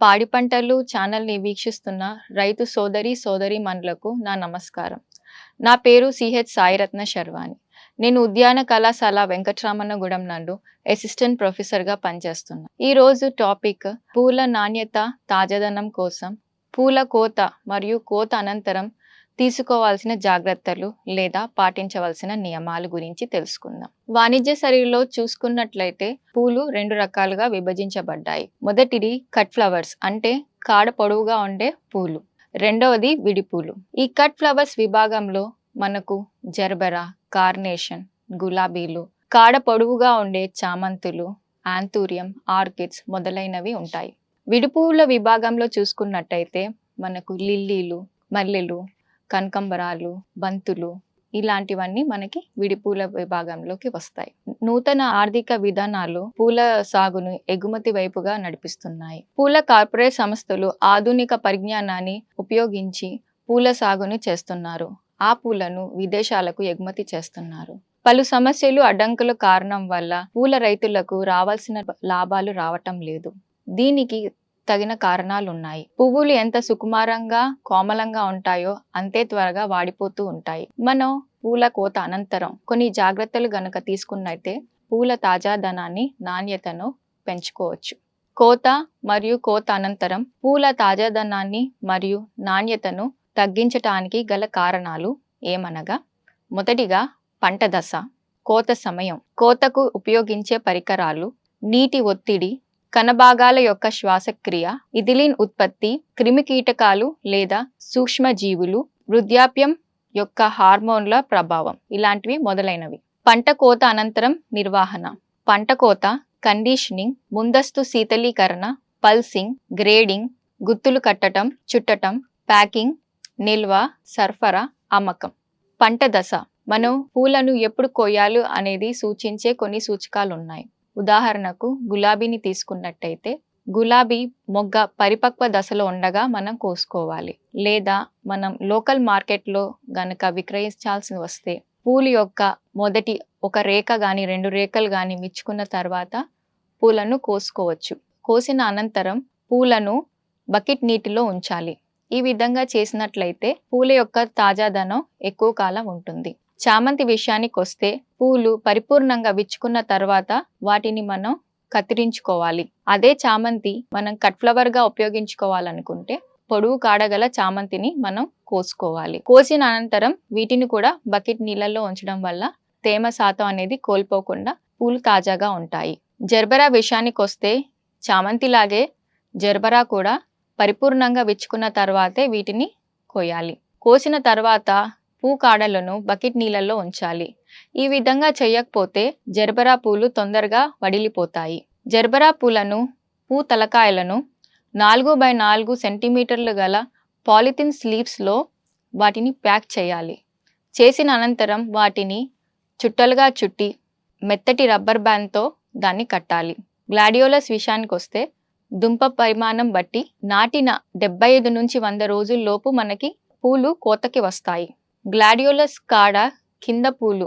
పాడి పంటలు ఛానల్ని వీక్షిస్తున్న రైతు సోదరి సోదరి మనులకు నా నమస్కారం. నా పేరు సిహెచ్ సాయిరత్న శర్వాణి. నేను ఉద్యాన కళాశాల వెంకటరామన్నగూడెం నందు అసిస్టెంట్ ప్రొఫెసర్గా పనిచేస్తున్నా. ఈరోజు టాపిక్ పూల నాణ్యత తాజాదనం కోసం పూల కోత మరియు కోత అనంతరం తీసుకోవాల్సిన జాగ్రత్తలు లేదా పాటించవలసిన నియమాల గురించి తెలుసుకుందాం. వాణిజ్య శరీరంలో చూసుకున్నట్లయితే పూలు రెండు రకాలుగా విభజించబడ్డాయి. మొదటిది కట్ ఫ్లవర్స్ అంటే కాడ పొడవుగా ఉండే పూలు. రెండవది విడిపూలు ఈ కట్ ఫ్లవర్స్ విభాగంలో మనకు జర్బరా కార్నేషన్ గులాబీలు కాడ పొడవుగా ఉండే చామంతులు ఆంతూరియం ఆర్కిడ్స్ మొదలైనవి ఉంటాయి. విడిపూల విభాగంలో చూసుకున్నట్టయితే మనకు లిల్లీలు మల్లెలు కనకంబరాలు బంతులు ఇలాంటివన్నీ మనకి విడిపూల విభాగంలోకి వస్తాయి. నూతన ఆర్థిక విధానాలు పూల సాగును ఎగుమతి వైపుగా నడిపిస్తున్నాయి. పూల కార్పొరేట్ సంస్థలు ఆధునిక పరిజ్ఞానాన్ని ఉపయోగించి పూల సాగును చేస్తున్నారు. ఆ పూలను విదేశాలకు ఎగుమతి చేస్తున్నారు. పలు సమస్యలు అడ్డంకుల కారణం వల్ల పూల రైతులకు రావాల్సిన లాభాలు రావటం లేదు. దీనికి తగిన కారణాలు ఉన్నాయి పువ్వులు ఎంత సుకుమారంగా కోమలంగా ఉంటాయో అంతే త్వరగా వాడిపోతూ ఉంటాయి. మనం పూల కోత అనంతరం కొన్ని జాగ్రత్తలు గనక తీసుకున్నైతే పూల తాజాదనాన్ని నాణ్యతను పెంచుకోవచ్చు. కోత మరియు కోత అనంతరం పూల తాజాదనాన్ని మరియు నాణ్యతను తగ్గించటానికి గల కారణాలు ఏమనగా మొదటిగా పంట దశ కోత సమయం. కోతకు ఉపయోగించే పరికరాలు నీటి ఒత్తిడి కణభాగాల యొక్క శ్వాసక్రియ ఇథిలిన్ ఉత్పత్తి క్రిమికీటకాలు లేదా సూక్ష్మజీవులు వృద్ధాప్యం యొక్క హార్మోన్ల ప్రభావం ఇలాంటివి మొదలైనవి. పంట కోత అనంతరం నిర్వహణ. పంట కోత కండిషనింగ్ ముందస్తు శీతలీకరణ పల్సింగ్ గ్రేడింగ్ గుత్తులు కట్టటం చుట్టటం ప్యాకింగ్ నిల్వ సరఫరా అమ్మకం. పంట దశ. మనం పూలను ఎప్పుడు కోయాలి అనేది సూచించే కొన్ని సూచకాలు ఉన్నాయి ఉదాహరణకు గులాబీని తీసుకున్నట్టయితే గులాబీ మొగ్గ పరిపక్వ దశలో ఉండగా మనం కోసుకోవాలి. లేదా మనం లోకల్ మార్కెట్లో గనక విక్రయించాల్సి వస్తే పూలు యొక్క మొదటి ఒక రేఖ కానీ రెండు రేఖలు కానీ విచ్చుకున్న తర్వాత పూలను కోసుకోవచ్చు. కోసిన అనంతరం పూలను బకెట్ నీటిలో ఉంచాలి. ఈ విధంగా చేసినట్లయితే పూల యొక్క తాజాదనం ఎక్కువ కాలం ఉంటుంది. చామంతి విషయానికి వస్తే పూలు పరిపూర్ణంగా విచ్చుకున్న తర్వాత వాటిని మనం కత్తిరించుకోవాలి. అదే చామంతి మనం కట్ ఫ్లవర్గా ఉపయోగించుకోవాలనుకుంటే పొడువు కాడగల చామంతిని మనం కోసుకోవాలి. కోసిన అనంతరం వీటిని కూడా బకెట్ నీళ్ళల్లో ఉంచడం వల్ల తేమ శాతం అనేది కోల్పోకుండా పూలు తాజాగా ఉంటాయి. జర్బరా విషయానికి వస్తే చామంతిలాగే జర్బరా కూడా పరిపూర్ణంగా విచ్చుకున్న తర్వాతే వీటిని కోయాలి. కోసిన తర్వాత పూ కాడలను బకెట్ నీళ్ళల్లో ఉంచాలి. ఈ విధంగా చేయకపోతే జర్బరా పూలు తొందరగా వడిలిపోతాయి. జర్బరా పూలను పూ తలకాయలను నాలుగు బై నాలుగు సెంటీమీటర్లు గల పాలిథిన్ స్లీవ్స్లో వాటిని ప్యాక్ చేయాలి. చేసిన అనంతరం వాటిని చుట్టలుగా చుట్టి మెత్తటి రబ్బర్ బ్యాండ్తో దాన్ని కట్టాలి. గ్లాడియోలస్ విషయానికి వస్తే దుంప పరిమాణం బట్టి నాటిన డెబ్బై ఐదు నుంచి వంద రోజుల్లోపు మనకి పూలు కోతకి వస్తాయి. గ్లాడియోలస్ కాడ కింద పూలు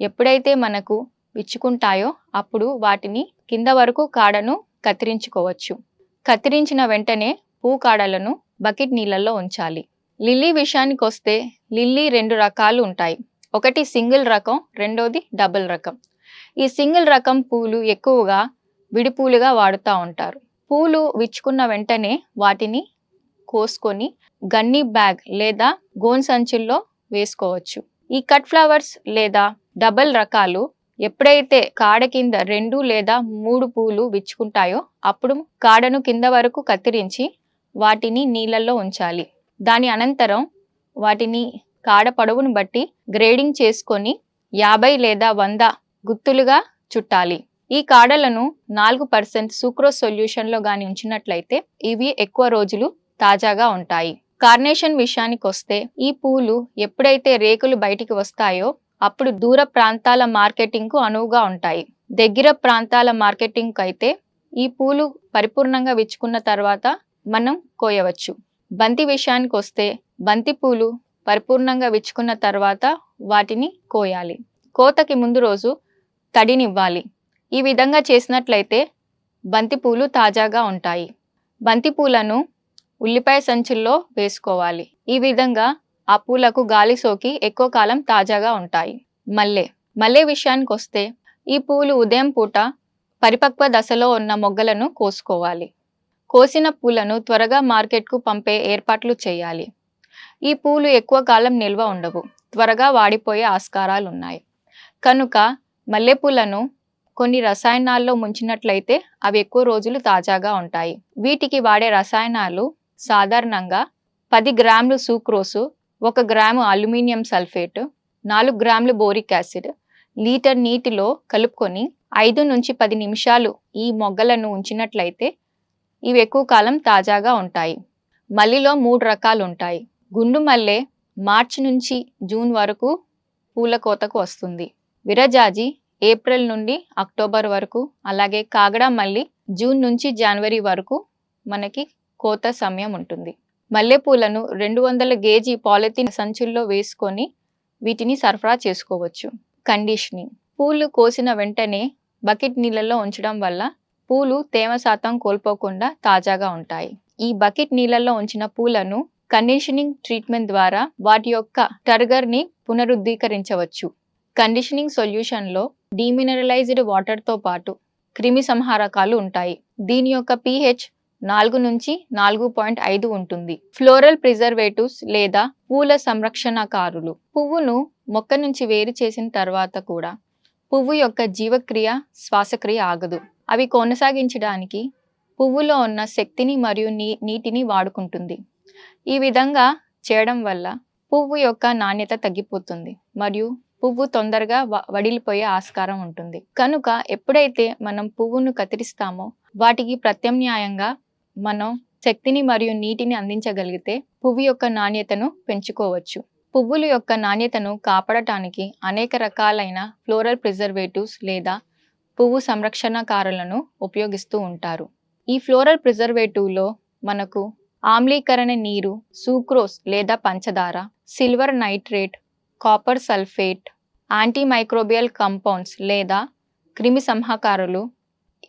ఎప్పుడైతే మనకు విచ్చుకుంటాయో అప్పుడు వాటిని కింద వరకు కాడను కత్తిరించుకోవచ్చు. కత్తిరించిన వెంటనే పూ కాడలను బకెట్ నీళ్ళల్లో ఉంచాలి. లిల్లీ విషయానికి వస్తే లిల్లీ రెండు రకాలు ఉంటాయి. ఒకటి సింగిల్ రకం రెండోది డబుల్ రకం. ఈ సింగిల్ రకం పూలు ఎక్కువగా విడిపూలుగా వాడుతూ ఉంటారు. పూలు విచ్చుకున్న వెంటనే వాటిని కోసుకొని గన్నీ బ్యాగ్ లేదా గోన్ సంచుల్లో వేసుకోవచ్చు. ఈ కట్ ఫ్లవర్స్ లేదా డబల్ రకాలు ఎప్పుడైతే కాడ కింద రెండు లేదా మూడు పూలు విచ్చుకుంటాయో అప్పుడు కాడను కింద వరకు కత్తిరించి వాటిని నీళ్ళల్లో ఉంచాలి. దాని అనంతరం వాటిని కాడ పొడవును బట్టి గ్రేడింగ్ చేసుకొని యాభై లేదా వంద గుత్తులుగా చుట్టాలి. ఈ కాడలను నాలుగు పర్సెంట్ సూక్రో సొల్యూషన్లో గాని ఉంచినట్లయితే ఇవి ఎక్కువ రోజులు తాజాగా ఉంటాయి. కార్నేషన్ విషయానికి వస్తే ఈ పూలు ఎప్పుడైతే రేకులు బయటికి వస్తాయో అప్పుడు దూర ప్రాంతాల మార్కెటింగ్కు అనువుగా ఉంటాయి. దగ్గర ప్రాంతాల మార్కెటింగ్ అయితే ఈ పూలు పరిపూర్ణంగా విచ్చుకున్న తర్వాత మనం కోయవచ్చు. బంతి విషయానికి వస్తే బంతి పూలు పరిపూర్ణంగా విచ్చుకున్న తర్వాత వాటిని కోయాలి. కోతకి ముందు రోజు తడినివ్వాలి. ఈ విధంగా చేసినట్లయితే బంతిపూలు తాజాగా ఉంటాయి. బంతి పూలను ఉల్లిపాయ సంచుల్లో వేసుకోవాలి. ఈ విధంగా ఆ పూలకు గాలి సోకి ఎక్కువ కాలం తాజాగా ఉంటాయి. మల్లె. మల్లె విషయానికి వస్తే ఈ పూలు ఉదయం పూట పరిపక్వ దశలో ఉన్న మొగ్గలను కోసుకోవాలి. కోసిన పూలను త్వరగా మార్కెట్కు పంపే ఏర్పాట్లు చేయాలి. ఈ పూలు ఎక్కువ కాలం నిల్వ ఉండవు. త్వరగా వాడిపోయే ఆస్కారాలు ఉన్నాయి కనుక మల్లెపూలను కొన్ని రసాయనాల్లో ముంచినట్లయితే అవి ఎక్కువ రోజులు తాజాగా ఉంటాయి. వీటికి వాడే రసాయనాలు సాధారణంగా పది గ్రాములు సూక్రోసు ఒక గ్రాము అల్యూమినియం సల్ఫేట్ నాలుగు గ్రాములు బోరిక్ యాసిడ్ లీటర్ నీటిలో కలుపుకొని ఐదు నుంచి పది నిమిషాలు ఈ మొగ్గలను ఉంచినట్లయితే ఇవి ఎక్కువ కాలం తాజాగా ఉంటాయి. మల్లిలో మూడు రకాలు ఉంటాయి. గుండు మల్లె మార్చి నుంచి జూన్ వరకు పూల కోతకు వస్తుంది. విరజాజి ఏప్రిల్ నుండి అక్టోబర్ వరకు అలాగే కాగడా మల్లి జూన్ నుంచి జనవరి వరకు మనకి కోత సమయం ఉంటుంది. మల్లెపూలను రెండు వందల గేజీ పాలిథిన్ సంచుల్లో వేసుకొని వీటిని సరఫరా చేసుకోవచ్చు. కండిషనింగ్. పూలు కోసిన వెంటనే బకెట్ నీళ్ళలో ఉంచడం వల్ల పూలు తేమ శాతం కోల్పోకుండా తాజాగా ఉంటాయి. ఈ బకెట్ నీళ్ళల్లో ఉంచిన పూలను కండిషనింగ్ ట్రీట్మెంట్ ద్వారా వాటి యొక్క టర్గర్ని పునరుద్ధీకరించవచ్చు. కండిషనింగ్ సొల్యూషన్లో డీమినరలైజ్డ్ వాటర్తో పాటు క్రిమి సంహారకాలు ఉంటాయి. దీని యొక్క పిహెచ్ నాలుగు నుంచి నాలుగు పాయింట్ ఐదు ఉంటుంది. ఫ్లోరల్ ప్రిజర్వేటివ్స్ లేదా పూల సంరక్షణకారులు. పువ్వును మొక్క నుంచి వేరు చేసిన తర్వాత కూడా పువ్వు యొక్క జీవక్రియ శ్వాసక్రియ ఆగదు. అవి కొనసాగించడానికి పువ్వులో ఉన్న శక్తిని మరియు నీ నీటిని వాడుకుంటుంది. ఈ విధంగా చేయడం వల్ల పువ్వు యొక్క నాణ్యత తగ్గిపోతుంది మరియు పువ్వు తొందరగా వడిలిపోయే ఆస్కారం ఉంటుంది. కనుక ఎప్పుడైతే మనం పువ్వును కత్తిరిస్తామో వాటికి ప్రత్యామ్నాయంగా మనం శక్తిని మరియు నీటిని అందించగలిగితే పువ్వు యొక్క నాణ్యతను పెంచుకోవచ్చు. పువ్వుల యొక్క నాణ్యతను కాపాడటానికి అనేక రకాలైన ఫ్లోరల్ ప్రిజర్వేటివ్స్ లేదా పువ్వు సంరక్షణకారులను ఉపయోగిస్తూ ఉంటారు. ఈ ఫ్లోరల్ ప్రిజర్వేటివ్లో మనకు ఆమ్లీకరణ నీరు సూక్రోస్ లేదా పంచదార silver nitrate copper sulphate antimicrobial compounds లేదా క్రిమి సంహాకారులు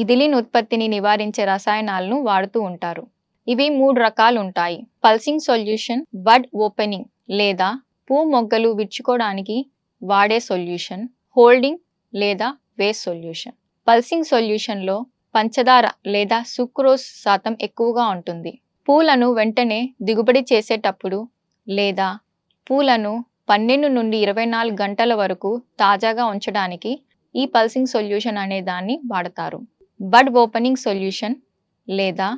ఇథిలిన్ ఉత్పత్తిని నివారించే రసాయనాలను వాడుతూ ఉంటారు. ఇవి మూడు రకాలు ఉంటాయి పల్సింగ్ సొల్యూషన్ బడ్ ఓపెనింగ్ లేదా పూ మొగ్గలు విచ్చుకోవడానికి వాడే సొల్యూషన్ హోల్డింగ్ లేదా వేస్ట్ సొల్యూషన్. పల్సింగ్ సొల్యూషన్లో పంచదార లేదా సుక్రోస్ శాతం ఎక్కువగా ఉంటుంది. పూలను వెంటనే దిగుబడి చేసేటప్పుడు లేదా పూలను పన్నెండు నుండి ఇరవై నాలుగు గంటల వరకు తాజాగా ఉంచడానికి ఈ పల్సింగ్ సొల్యూషన్ అనే దాన్ని వాడతారు. బడ్ ఓపెనింగ్ సొల్యూషన్ లేదా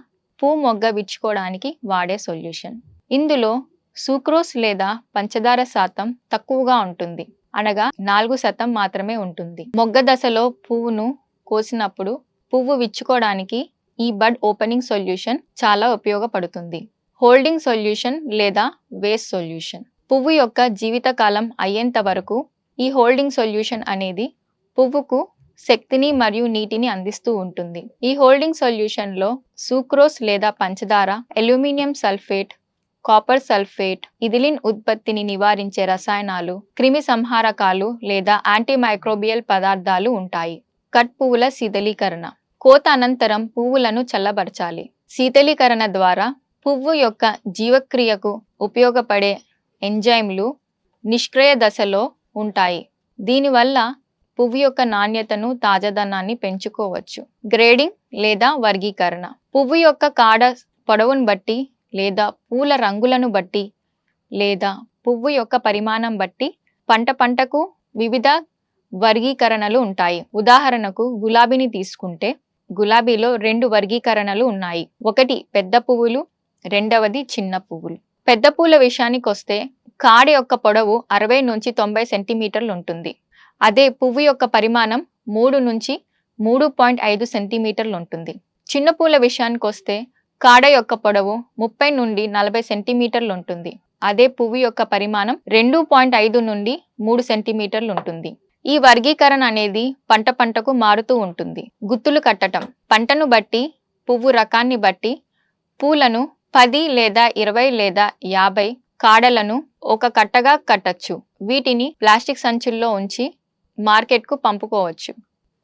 పూ మొగ్గ విచ్చుకోవడానికి వాడే సొల్యూషన్. ఇందులో సూక్రోస్ లేదా పంచదార శాతం తక్కువగా ఉంటుంది. అనగా నాలుగు శాతం మాత్రమే ఉంటుంది. మొగ్గ దశలో పువ్వును కోసినప్పుడు పువ్వు విచ్చుకోవడానికి ఈ బడ్ ఓపెనింగ్ సొల్యూషన్ చాలా ఉపయోగపడుతుంది. హోల్డింగ్ సొల్యూషన్ లేదా వేస్ట్ సొల్యూషన్. పువ్వు యొక్క జీవితకాలం అయ్యేంత వరకు ఈ హోల్డింగ్ సొల్యూషన్ అనేది పువ్వుకు శక్తిని మరియు నీటిని అందిస్తూ ఉంటుంది. ఈ హోల్డింగ్ సొల్యూషన్లో సూక్రోస్ లేదా పంచదార aluminium sulphate copper sulphate ethylene ఉత్పత్తిని నివారించే రసాయనాలు క్రిమి సంహారకాలు లేదా యాంటీమైక్రోబియల్ పదార్థాలు ఉంటాయి. కట్ పువ్వుల శీతలీకరణ. కోత అనంతరం పువ్వులను చల్లబరచాలి. శీతలీకరణ ద్వారా పువ్వు యొక్క జీవక్రియకు ఉపయోగపడే ఎంజైమ్లు నిష్క్రియ దశలో ఉంటాయి. దీనివల్ల పువ్వు యొక్క నాణ్యతను తాజాదనాన్ని పెంచుకోవచ్చు. గ్రేడింగ్ లేదా వర్గీకరణ. పువ్వు యొక్క కాడ పొడవును బట్టి లేదా పూల రంగులను బట్టి లేదా పువ్వు యొక్క పరిమాణం బట్టి పంట పంటకు వివిధ వర్గీకరణలు ఉంటాయి. ఉదాహరణకు గులాబీని తీసుకుంటే గులాబీలో రెండు వర్గీకరణలు ఉన్నాయి. ఒకటి పెద్ద పువ్వులు రెండవది చిన్న పువ్వులు. పెద్ద పూల విషయానికి వస్తే కాడ యొక్క పొడవు అరవై నుంచి తొంభై సెంటీమీటర్లు ఉంటుంది. అదే పువ్వు యొక్క పరిమాణం మూడు నుంచి మూడు పాయింట్ ఐదు సెంటీమీటర్లు ఉంటుంది. చిన్న పూల విషయానికి వస్తే కాడ యొక్క పొడవు ముప్పై నుండి నలభై సెంటీమీటర్లు ఉంటుంది. అదే పువ్వు యొక్క పరిమాణం రెండు పాయింట్ ఐదు నుండి మూడు సెంటీమీటర్లు ఉంటుంది. ఈ వర్గీకరణ అనేది పంట పంటకు మారుతూ ఉంటుంది. గుత్తులు కట్టటం పంటను బట్టి పువ్వు రకాన్ని బట్టి పూలను పది లేదా ఇరవై లేదా యాభై కాడలను ఒక కట్టగా కట్టచ్చు. వీటిని ప్లాస్టిక్ సంచుల్లో ఉంచి మార్కెట్కు పంపుకోవచ్చు.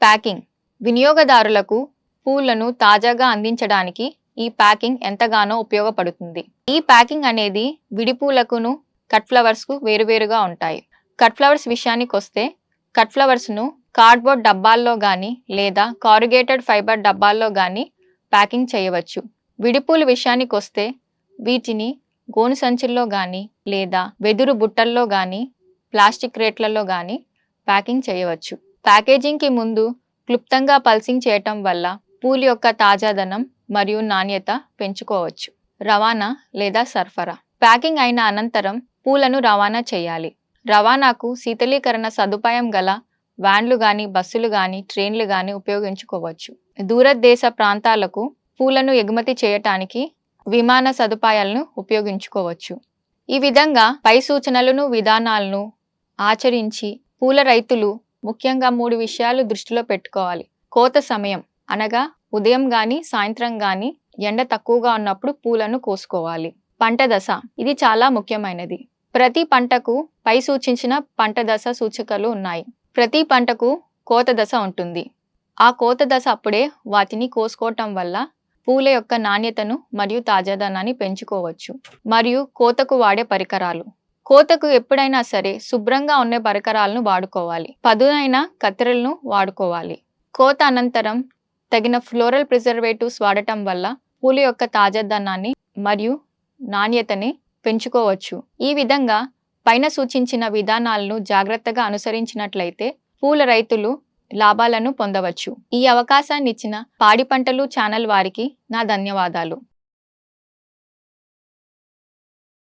ప్యాకింగ్. వినియోగదారులకు పూలను తాజాగా అందించడానికి ఈ ప్యాకింగ్ ఎంతగానో ఉపయోగపడుతుంది. ఈ ప్యాకింగ్ అనేది విడిపూలకును కట్ ఫ్లవర్స్కు వేరువేరుగా ఉంటాయి. కట్ ఫ్లవర్స్ విషయానికి వస్తే కట్ ఫ్లవర్స్ను కార్డ్బోర్డ్ డబ్బాల్లో కానీ లేదా కారుగేటెడ్ ఫైబర్ డబ్బాల్లో కానీ ప్యాకింగ్ చేయవచ్చు. విడిపూలు విషయానికి వస్తే వీటిని గోను సంచుల్లో కానీ లేదా వెదురు బుట్టల్లో కానీ ప్లాస్టిక్ రేట్లలో కానీ ప్యాకింగ్ చేయవచ్చు. ప్యాకేజింగ్కి ముందు క్లుప్తంగా పల్సింగ్ చేయటం వల్ల పూలు యొక్క తాజాదనం మరియు నాణ్యత పెంచుకోవచ్చు. రవాణా లేదా సరఫరా. ప్యాకింగ్ అయిన అనంతరం పూలను రవాణా చేయాలి. రవాణాకు శీతలీకరణ సదుపాయం గల వ్యాన్లు గాని బస్సులు గాని ట్రైన్లు గాని ఉపయోగించుకోవచ్చు. దూరదేశ ప్రాంతాలకు పూలను ఎగుమతి చేయటానికి విమాన సదుపాయాలను ఉపయోగించుకోవచ్చు. ఈ విధంగా పై సూచనలను విధానాలను ఆచరించి పూల రైతులు ముఖ్యంగా మూడు విషయాలు దృష్టిలో పెట్టుకోవాలి. కోత సమయం అనగా ఉదయం గాని సాయంత్రం గాని ఎండ తక్కువగా ఉన్నప్పుడు పూలను కోసుకోవాలి. పంట దశ ఇది చాలా ముఖ్యమైనది. ప్రతి పంటకు పై సూచించిన పంట దశ సూచికలు ఉన్నాయి. ప్రతి పంటకు కోత దశ ఉంటుంది. ఆ కోత దశ అప్పుడే వాటిని కోసుకోవటం వల్ల పూల యొక్క నాణ్యతను మరియు తాజాదనాన్ని పెంచుకోవచ్చు. మరియు కోతకు వాడే పరికరాలు. కోతకు ఎప్పుడైనా సరే శుభ్రంగా ఉండే పరికరాలను వాడుకోవాలి. పదునైన కత్తెరలను వాడుకోవాలి. కోత అనంతరం తగిన ఫ్లోరల్ ప్రిజర్వేటివ్స్ వాడటం వల్ల పూల యొక్క తాజాదనాన్ని మరియు నాణ్యతని పెంచుకోవచ్చు. ఈ విధంగా పైన సూచించిన విధానాలను జాగ్రత్తగా అనుసరించినట్లయితే పూల రైతులు లాభాలను పొందవచ్చు. ఈ అవకాశాన్ని ఇచ్చిన పాడి పంటలు ఛానల్ వారికి నా ధన్యవాదాలు.